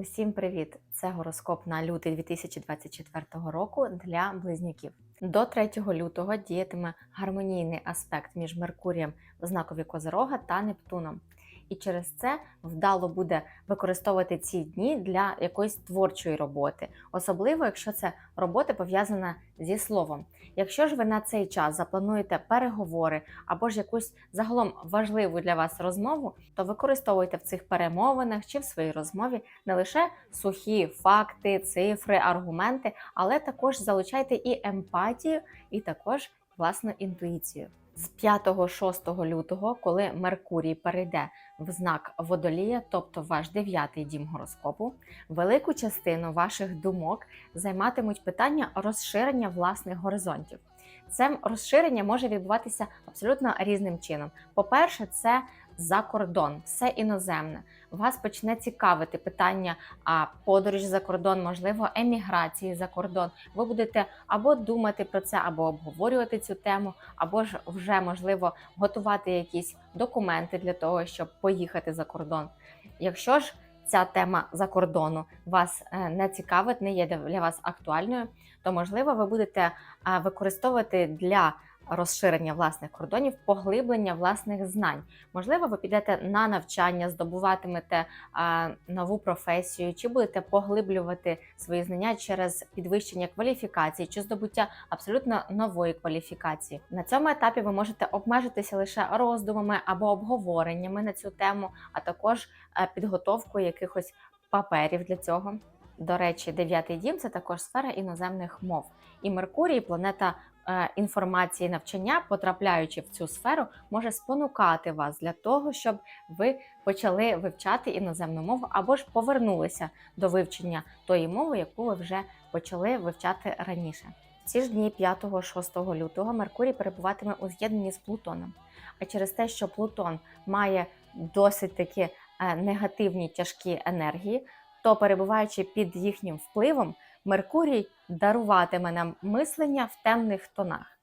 Усім привіт! Це гороскоп на лютий 2024 року для близнюків. До 3 лютого діятиме гармонійний аспект між Меркурієм в знакові Козирога та Нептуном. І через це вдало буде використовувати ці дні для якоїсь творчої роботи, особливо якщо це робота пов'язана зі словом. Якщо ж ви на цей час заплануєте переговори або ж якусь загалом важливу для вас розмову, то використовуйте в цих перемовинах чи в своїй розмові не лише сухі факти, цифри, аргументи, але також залучайте і емпатію, і також власну інтуїцію. З 5-6 лютого, коли Меркурій перейде в знак водолія, тобто ваш дев'ятий дім гороскопу, велику частину ваших думок займатимуть питання розширення власних горизонтів. Це розширення може відбуватися абсолютно різним чином. По-перше, це за кордон, все іноземне. Вас почне цікавити питання а подорож за кордон, можливо, еміграції за кордон. Ви будете або думати про це, або обговорювати цю тему, або ж вже можливо готувати якісь документи для того, щоб поїхати за кордон. Якщо ж ця тема за кордону вас е, не цікавить, не є для вас актуальною, то можливо ви будете е, використовувати для розширення власних кордонів, поглиблення власних знань. Можливо, ви підете на навчання, здобуватимете нову професію, чи будете поглиблювати свої знання через підвищення кваліфікації чи здобуття абсолютно нової кваліфікації. На цьому етапі ви можете обмежитися лише роздумами або обговореннями на цю тему, а також е, підготовкою якихось паперів для цього. До речі, дев'ятий дім це також сфера іноземних мов. І Меркурій, планета інформації навчання, потрапляючи в цю сферу, може спонукати вас для того, щоб ви почали вивчати іноземну мову або ж повернулися до вивчення тої мови, яку ви вже почали вивчати раніше. Ці ж дні 5-6 лютого Меркурій перебуватиме у з'єднанні з Плутоном. А через те, що Плутон має досить такі е, негативні тяжкі енергії, то перебуваючи під їхнім впливом, Меркурій даруватиме нам мислення в темних тонах.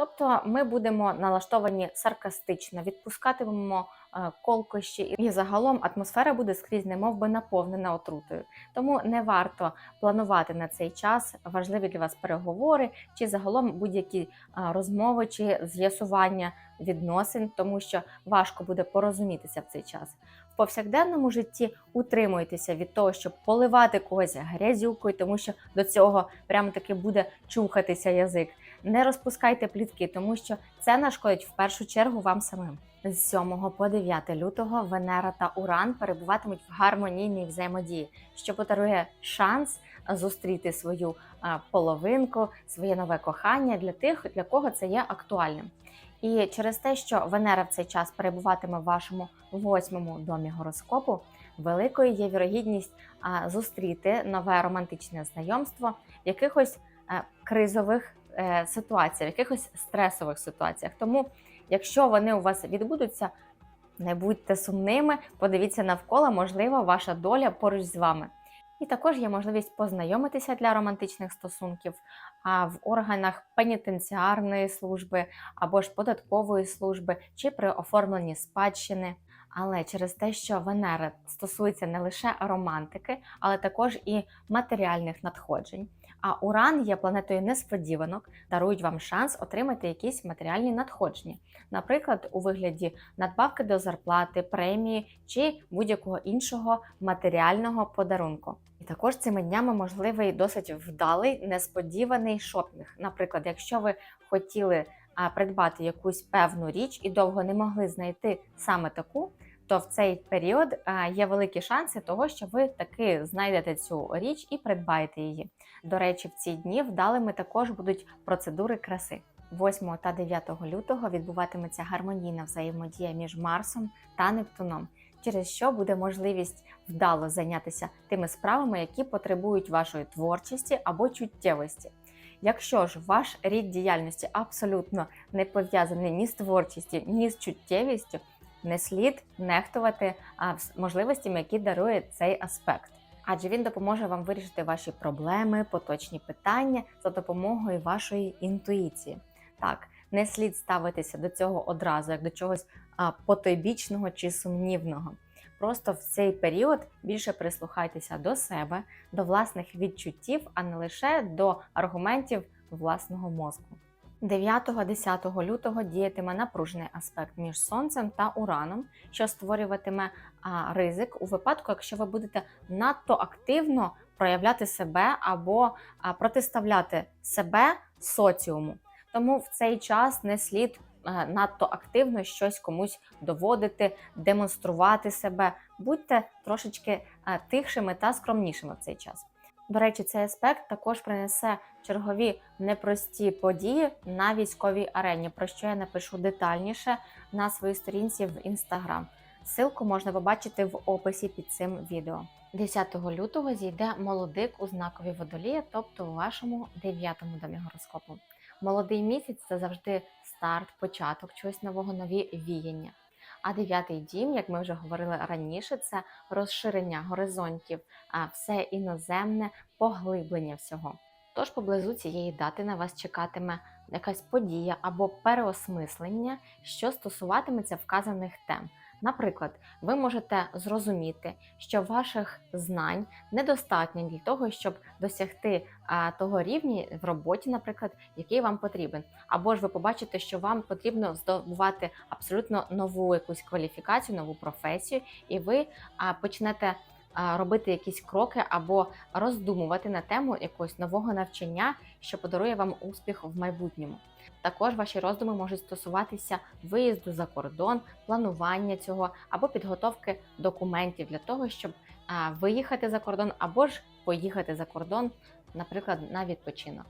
Тобто ми будемо налаштовані саркастично, відпускатимемо е, колкощі, і загалом атмосфера буде скрізь немов би наповнена отрутою. Тому не варто планувати на цей час важливі для вас переговори чи загалом будь-які е, розмови чи з'ясування відносин, тому що важко буде порозумітися в цей час. Повсякденному житті утримуйтеся від того, щоб поливати когось грязюкою, тому що до цього прямо таки буде чухатися язик. Не розпускайте плітки, тому що це нашкодить в першу чергу вам самим. З 7 по 9 лютого Венера та Уран перебуватимуть в гармонійній взаємодії, що подарує шанс зустріти свою половинку, своє нове кохання для тих, для кого це є актуальним. І через те, що Венера в цей час перебуватиме в вашому восьмому домі гороскопу, великою є вірогідність зустріти нове романтичне знайомство в якихось кризових е, ситуаціях, в якихось стресових ситуаціях. Тому, якщо вони у вас відбудуться, не будьте сумними, подивіться навколо, можливо, ваша доля поруч з вами. І також є можливість познайомитися для романтичних стосунків а в органах пенітенціарної служби або ж податкової служби, чи при оформленні спадщини. Але через те, що Венера стосується не лише романтики, але також і матеріальних надходжень. А Уран є планетою несподіванок, дарують вам шанс отримати якісь матеріальні надходження, наприклад, у вигляді надбавки до зарплати, премії чи будь-якого іншого матеріального подарунку. І також цими днями можливий досить вдалий, несподіваний шопінг. Наприклад, якщо ви хотіли придбати якусь певну річ і довго не могли знайти саме таку, то в цей період є великі шанси того, що ви таки знайдете цю річ і придбаєте її. До речі, в ці дні вдалими також будуть процедури краси. 8 та 9 лютого відбуватиметься гармонійна взаємодія між Марсом та Нептуном, через що буде можливість вдало зайнятися тими справами, які потребують вашої творчості або чуттєвості. Якщо ж ваш рід діяльності абсолютно не пов'язаний ні з творчістю, ні з чуттєвістю, не слід нехтувати можливостями, які дарує цей аспект. Адже він допоможе вам вирішити ваші проблеми, поточні питання за допомогою вашої інтуїції. Так, не слід ставитися до цього одразу, як до чогось потойбічного чи сумнівного. Просто в цей період більше прислухайтеся до себе, до власних відчуттів, а не лише до аргументів власного мозку. 9-10 лютого діятиме напружений аспект між сонцем та ураном, що створюватиме а, ризик у випадку, якщо ви будете надто активно проявляти себе або а, протиставляти себе соціуму. Тому в цей час не слід е, надто активно щось комусь доводити, демонструвати себе. Будьте трошечки е, тихшими та скромнішими в цей час. До речі, цей аспект також принесе чергові непрості події на військовій арені, про що я напишу детальніше на своїй сторінці в інстаграм. Силку можна побачити в описі під цим відео. 10 лютого зійде молодик у знакові водолія, тобто у вашому дев'ятому домі гороскопу. Молодий місяць це завжди старт, початок чогось нового, нові віяння. А дев'ятий дім, як ми вже говорили раніше, це розширення горизонтів, все іноземне поглиблення всього. Тож поблизу цієї дати на вас чекатиме якась подія або переосмислення, що стосуватиметься вказаних тем. Наприклад, ви можете зрозуміти, що ваших знань недостатньо для того, щоб досягти а, того рівня в роботі, наприклад, який вам потрібен. Або ж ви побачите, що вам потрібно здобувати абсолютно нову якусь кваліфікацію, нову професію, і ви а, почнете робити якісь кроки або роздумувати на тему якогось нового навчання, що подарує вам успіх в майбутньому. Також ваші роздуми можуть стосуватися виїзду за кордон, планування цього або підготовки документів для того, щоб виїхати за кордон, або ж поїхати за кордон, наприклад, на відпочинок.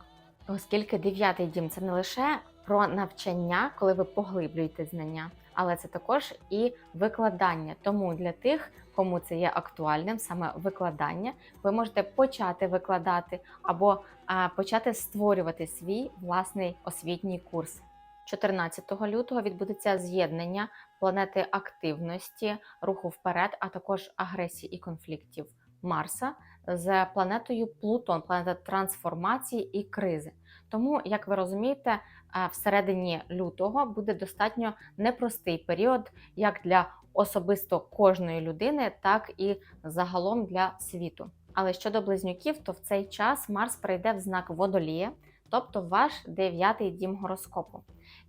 Оскільки дев'ятий дім це не лише про навчання, коли ви поглиблюєте знання, але це також і викладання. Тому для тих, кому це є актуальним, саме викладання, ви можете почати викладати або а, почати створювати свій власний освітній курс. 14 лютого відбудеться з'єднання планети активності, руху вперед, а також агресії і конфліктів Марса з планетою Плутон, планета трансформації і кризи. Тому, як ви розумієте, всередині лютого буде достатньо непростий період як для особисто кожної людини, так і загалом для світу. Але щодо близнюків, то в цей час Марс прийде в знак водолія, тобто ваш дев'ятий дім гороскопу.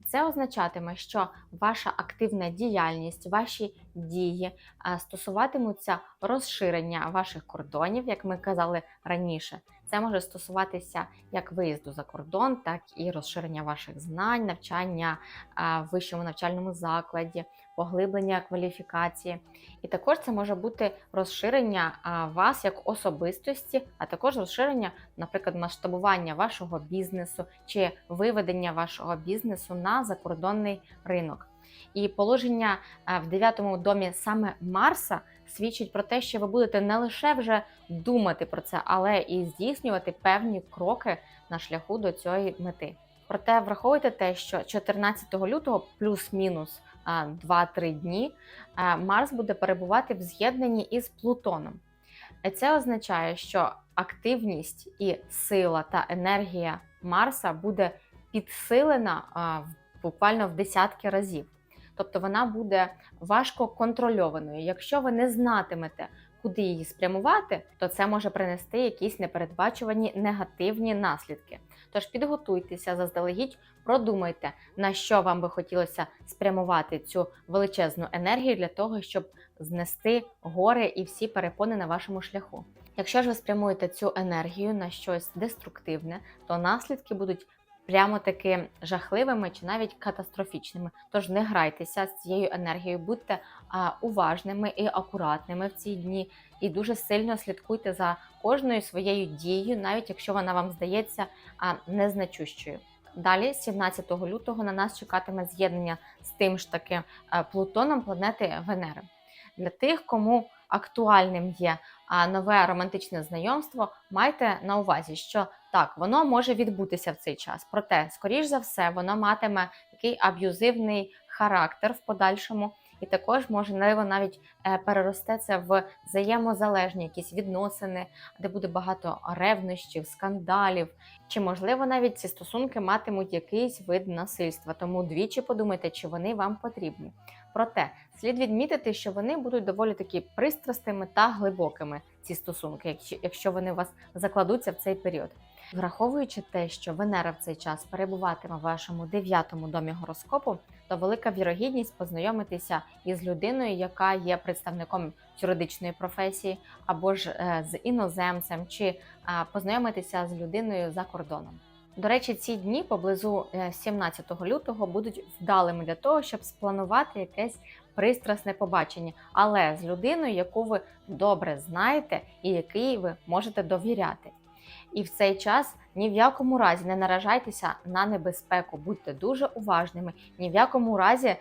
Це означатиме, що ваша активна діяльність, ваші дії стосуватимуться розширення ваших кордонів, як ми казали раніше. Це може стосуватися як виїзду за кордон, так і розширення ваших знань, навчання в вищому навчальному закладі, поглиблення кваліфікації. І також це може бути розширення вас як особистості, а також розширення, наприклад, масштабування вашого бізнесу чи виведення вашого бізнесу на закордонний ринок. І положення в дев'ятому домі саме Марса свідчить про те, що ви будете не лише вже думати про це, але і здійснювати певні кроки на шляху до цієї мети. Проте враховуйте те, що 14 лютого плюс-мінус 2-3 дні Марс буде перебувати в з'єднанні із Плутоном. Це означає, що активність і сила та енергія Марса буде підсилена буквально в десятки разів. Тобто вона буде важко контрольованою. Якщо ви не знатимете, куди її спрямувати, то це може принести якісь непередбачувані негативні наслідки. Тож підготуйтеся заздалегідь, продумайте, на що вам би хотілося спрямувати цю величезну енергію для того, щоб знести гори і всі перепони на вашому шляху. Якщо ж ви спрямуєте цю енергію на щось деструктивне, то наслідки будуть прямо таки жахливими чи навіть катастрофічними. Тож не грайтеся з цією енергією, будьте уважними і акуратними в ці дні, і дуже сильно слідкуйте за кожною своєю дією, навіть якщо вона вам здається незначущою. Далі, 17 лютого, на нас чекатиме з'єднання з тим ж таки Плутоном планети Венери. Для тих, кому актуальним є нове романтичне знайомство, майте на увазі, що так, воно може відбутися в цей час. Проте, скоріш за все, воно матиме такий аб'юзивний характер в подальшому, і також можливо навіть е, переросте це в взаємозалежні якісь відносини, де буде багато ревнощів, скандалів. Чи можливо навіть ці стосунки матимуть якийсь вид насильства? Тому двічі подумайте, чи вони вам потрібні. Проте слід відмітити, що вони будуть доволі таки пристрастими та глибокими ці стосунки, якщо вони у вас закладуться в цей період. Враховуючи те, що Венера в цей час перебуватиме в вашому дев'ятому домі гороскопу, то велика вірогідність познайомитися із людиною, яка є представником юридичної професії, або ж е, з іноземцем, чи е, познайомитися з людиною за кордоном. До речі, ці дні поблизу е, 17 лютого будуть вдалими для того, щоб спланувати якесь пристрасне побачення, але з людиною, яку ви добре знаєте і якій ви можете довіряти. І в цей час ні в якому разі не наражайтеся на небезпеку, будьте дуже уважними, ні в якому разі, е,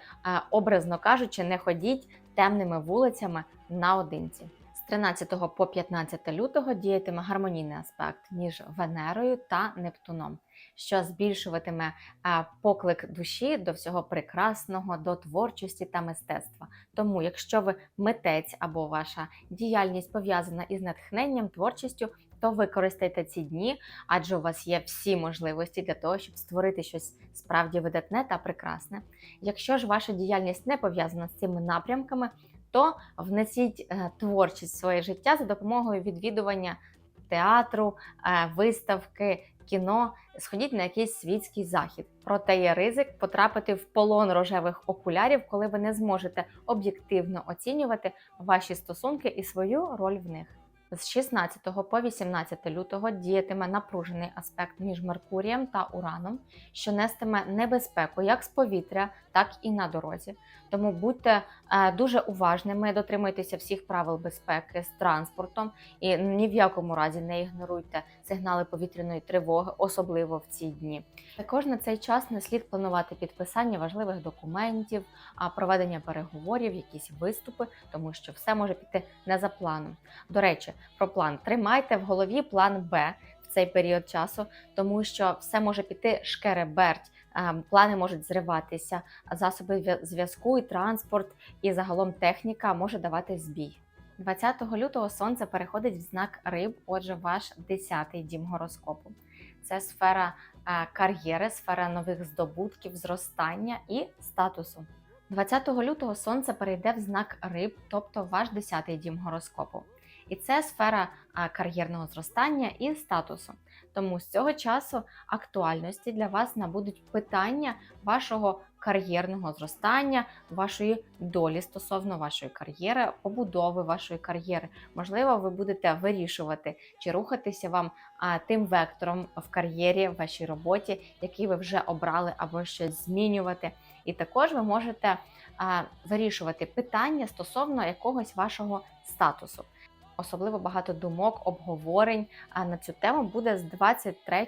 образно кажучи, не ходіть темними вулицями наодинці. З 13 по 15 лютого діятиме гармонійний аспект між Венерою та Нептуном, що збільшуватиме е, поклик душі до всього прекрасного, до творчості та мистецтва. Тому, якщо ви митець або ваша діяльність пов'язана із натхненням, творчістю, то використайте ці дні, адже у вас є всі можливості для того, щоб створити щось справді видатне та прекрасне. Якщо ж ваша діяльність не пов'язана з цими напрямками, то внесіть е, творчість в своє життя за допомогою відвідування театру, е, виставки, кіно, сходіть на якийсь світський захід. Проте є ризик потрапити в полон рожевих окулярів, коли ви не зможете об'єктивно оцінювати ваші стосунки і свою роль в них. З 16 по 18 лютого діятиме напружений аспект між Меркурієм та Ураном, що нестиме небезпеку як з повітря, так і на дорозі. Тому будьте е, дуже уважними, дотримуйтеся всіх правил безпеки з транспортом і ні в якому разі не ігноруйте сигнали повітряної тривоги, особливо в ці дні. Також на цей час не слід планувати підписання важливих документів, проведення переговорів, якісь виступи, тому що все може піти не за планом. До речі, про план тримайте в голові план Б в цей період часу, тому що все може піти шкереберть. Е, Плани можуть зриватися, засоби зв'язку і транспорт, і загалом техніка може давати збій. 20 лютого сонце переходить в знак риб, отже, ваш 10-й дім гороскопу. Це сфера е, кар'єри, сфера нових здобутків, зростання і статусу. 20 лютого сонце перейде в знак риб, тобто ваш 10-й дім гороскопу. І це сфера кар'єрного зростання і статусу. Тому з цього часу актуальності для вас набудуть питання вашого кар'єрного зростання, вашої долі стосовно вашої кар'єри, побудови вашої кар'єри. Можливо, ви будете вирішувати, чи рухатися вам а, тим вектором в кар'єрі, в вашій роботі, який ви вже обрали, або щось змінювати. І також ви можете а, вирішувати питання стосовно якогось вашого статусу. Особливо багато думок, обговорень на цю тему буде з 23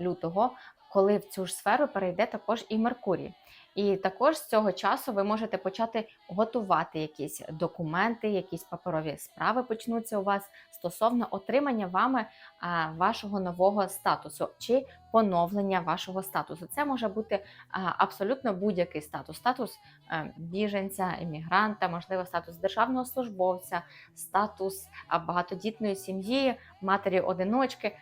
лютого, коли в цю ж сферу перейде також і Меркурій. І також з цього часу ви можете почати готувати якісь документи, якісь паперові справи почнуться у вас стосовно отримання вами вашого нового статусу чи поновлення вашого статусу. Це може бути абсолютно будь-який статус: статус е, біженця, іммігранта, можливо, статус державного службовця, статус багатодітної сім'ї, матері одиночки.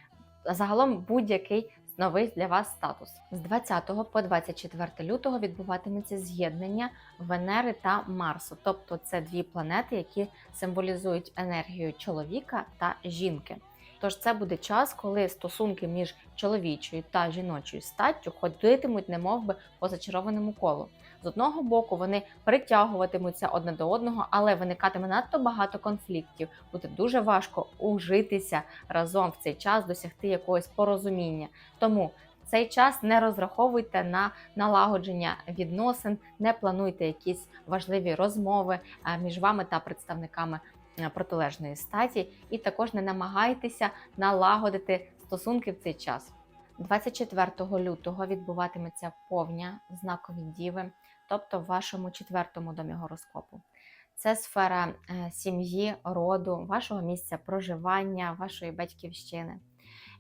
Загалом будь-який новий для вас статус. З 20 по 24 лютого відбуватиметься з'єднання Венери та Марсу, тобто це дві планети, які символізують енергію чоловіка та жінки. Тож це буде час, коли стосунки між чоловічою та жіночою статтю ходитимуть, немовби по зачарованому колу. З одного боку вони притягуватимуться одне до одного, але виникатиме надто багато конфліктів. Буде дуже важко ужитися разом в цей час, досягти якогось порозуміння. Тому цей час не розраховуйте на налагодження відносин, не плануйте якісь важливі розмови е, між вами та представниками протилежної статі, і також не намагайтеся налагодити стосунки в цей час. 24 лютого відбуватиметься повня знакові діви, тобто в вашому четвертому домі гороскопу. Це сфера е, сім'ї, роду, вашого місця проживання, вашої батьківщини.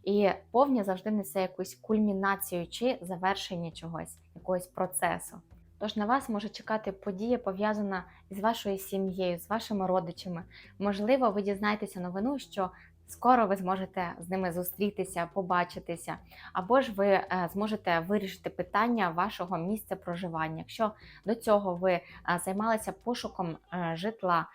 І повня завжди несе якусь кульмінацію чи завершення чогось, якогось процесу. Тож на вас може чекати подія, пов'язана з вашою сім'єю, з вашими родичами. Можливо, ви дізнаєтеся новину, що Скоро ви зможете з ними зустрітися, побачитися, або ж ви е, зможете вирішити питання вашого місця проживання. Якщо до цього ви е, займалися пошуком е, житла,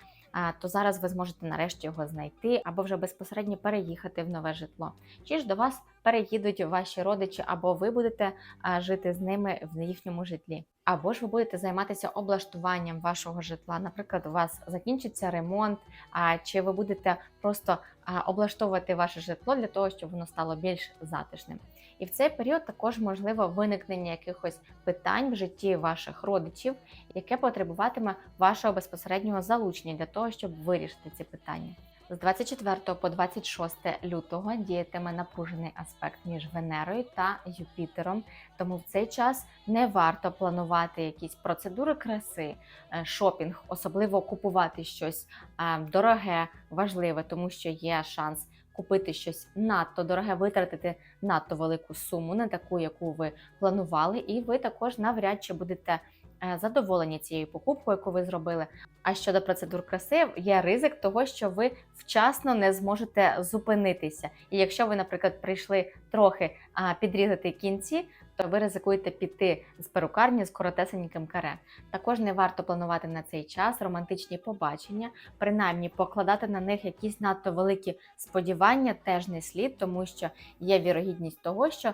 то зараз ви зможете нарешті його знайти, або вже безпосередньо переїхати в нове житло. Чи ж до вас переїдуть ваші родичі, або ви будете жити з ними в їхньому житлі. Або ж ви будете займатися облаштуванням вашого житла. Наприклад, у вас закінчиться ремонт, а чи ви будете просто облаштовувати ваше житло для того, щоб воно стало більш затишним. І в цей період також можливо виникнення якихось питань в житті ваших родичів, яке потребуватиме вашого безпосереднього залучення для того, щоб вирішити ці питання. З 24 по 26 лютого діятиме напружений аспект між Венерою та Юпітером, тому в цей час не варто планувати якісь процедури краси, е, шопінг, особливо купувати щось е, дороге, важливе, тому що є шанс купити щось надто дороге, витратити надто велику суму, не таку, яку ви планували, і ви також навряд чи будете е, задоволені цією покупкою, яку ви зробили. А щодо процедур краси, є ризик того, що ви вчасно не зможете зупинитися. І якщо ви, наприклад, прийшли трохи підрізати кінці, то ви ризикуєте піти з перукарні з коротесеньким каре. Також не варто планувати на цей час романтичні побачення, принаймні покладати на них якісь надто великі сподівання теж не слід, тому що є вірогідність того, що е,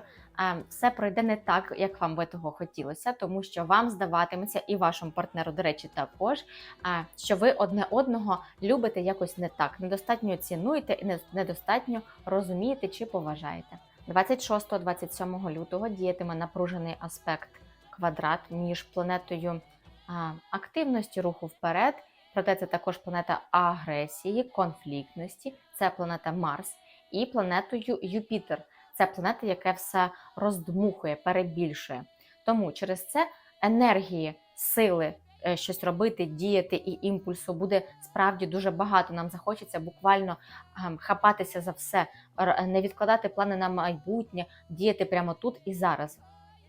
все пройде не так, як вам би того хотілося, тому що вам здаватиметься і вашому партнеру, до речі, також, е, що ви одне одного любите якось не так, недостатньо цінуєте і не- недостатньо розумієте чи поважаєте. 26-27 лютого діятиме напружений аспект квадрат між планетою активності руху вперед, проте це також планета агресії, конфліктності, це планета Марс, і планетою Юпітер. Це планета, яка все роздмухує, перебільшує. Тому через це енергії, сили щось робити, діяти і імпульсу буде справді дуже багато. Нам захочеться буквально ем, хапатися за все, не відкладати плани на майбутнє, діяти прямо тут і зараз.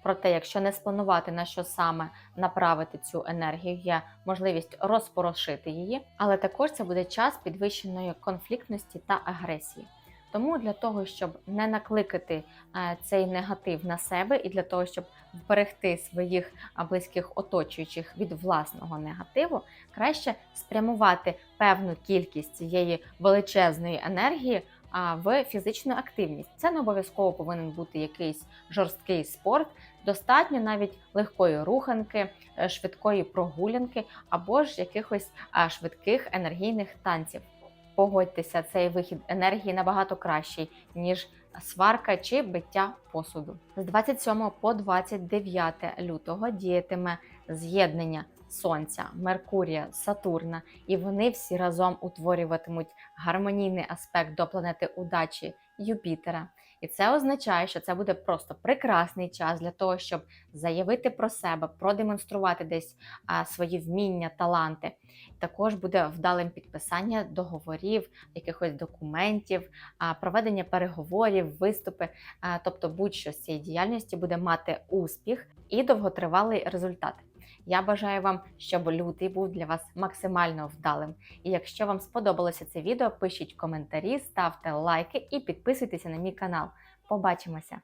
Проте, якщо не спланувати на що саме направити цю енергію, є можливість розпорошити її, але також це буде час підвищеної конфліктності та агресії. Тому для того, щоб не накликати е, цей негатив на себе, і для того, щоб вберегти своїх близьких оточуючих від власного негативу, краще спрямувати певну кількість цієї величезної енергії в фізичну активність. Це не обов'язково повинен бути якийсь жорсткий спорт, достатньо навіть легкої руханки, е, швидкої прогулянки або ж якихось швидких енергійних танців. Погодьтеся, цей вихід енергії набагато кращий, ніж сварка чи биття посуду. З 27 по 29 лютого діятиме з'єднання Сонця, Меркурія, Сатурна, і вони всі разом утворюватимуть гармонійний аспект до планети удачі Юпітера. І це означає, що це буде просто прекрасний час для того, щоб заявити про себе, продемонструвати десь свої вміння, таланти. Також буде вдалим підписання договорів, якихось документів, проведення переговорів, виступи. Тобто, будь-що з цієї діяльності буде мати успіх і довготривалий результат. Я бажаю вам, щоб лютий був для вас максимально вдалим. І якщо вам сподобалося це відео, пишіть коментарі, ставте лайки і підписуйтеся на мій канал. Побачимося!